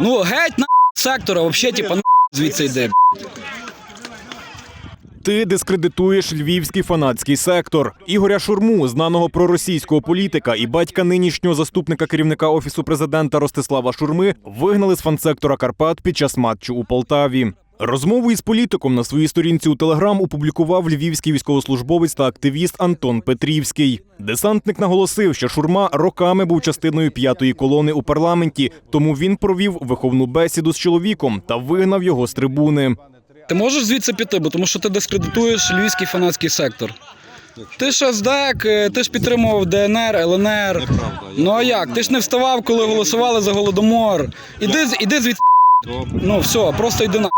Ну, геть на сектора, вообще, типа, на звідси йде. Ти дискредитуєш львівський фанатський сектор. Ігоря Шурму, знаного проросійського політика і батька нинішнього заступника керівника офісу президента Ростислава Шурми, вигнали з фансектора Карпат під час матчу у Полтаві. Розмову із політиком на своїй сторінці у Телеграм опублікував львівський військовослужбовець та активіст Антон Петрівський. Десантник наголосив, що Шурма роками був частиною п'ятої колони у парламенті, тому він провів виховну бесіду з чоловіком та вигнав його з трибуни. Ти можеш звідси піти, бо тому що ти дискредитуєш львівський фанатський сектор. Ти ж е, ти ж підтримував ДНР, ЛНР. Ну а як? Ти ж не вставав, коли голосували за голодомор. Іди, іди звідси. Ну все, просто йди на.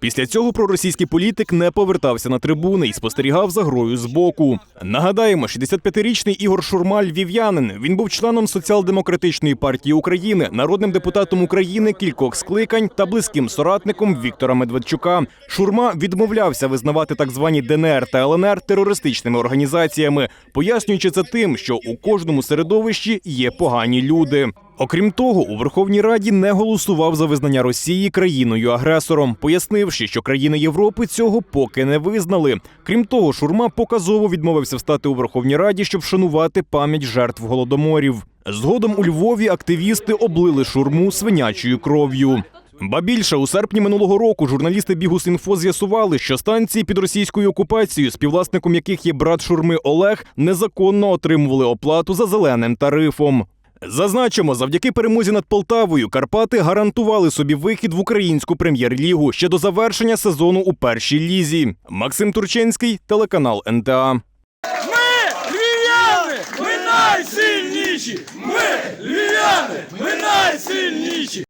Після цього проросійський політик не повертався на трибуни і спостерігав за грою збоку. Нагадаємо, 65-річний Ігор Шурма львів'янин. Він був членом соціал-демократичної партії України, народним депутатом України кількох скликань та близьким соратником Віктора Медведчука. Шурма відмовлявся визнавати так звані ДНР та ЛНР терористичними організаціями, пояснюючи це тим, що у кожному середовищі є погані люди. Окрім того, у Верховній Раді не голосував за визнання Росії країною-агресором, пояснивши, що країни Європи цього поки не визнали. Крім того, Шурма показово відмовився встати у Верховній Раді, щоб вшанувати пам'ять жертв голодоморів. Згодом у Львові активісти облили шурму свинячою кров'ю. Ба більше у серпні минулого року журналісти Бігус.Інфо з'ясували, що станції під російською окупацією, співвласником яких є брат шурми Олег, незаконно отримували оплату за зеленим тарифом. Зазначимо, завдяки перемозі над Полтавою Карпати гарантували собі вихід в українську прем'єр-лігу ще до завершення сезону у першій лізі. Максим Турченський, телеканал НТА. Ми львів'яни! Ми найсильніші! Ми львів'яни! Ми найсильніші!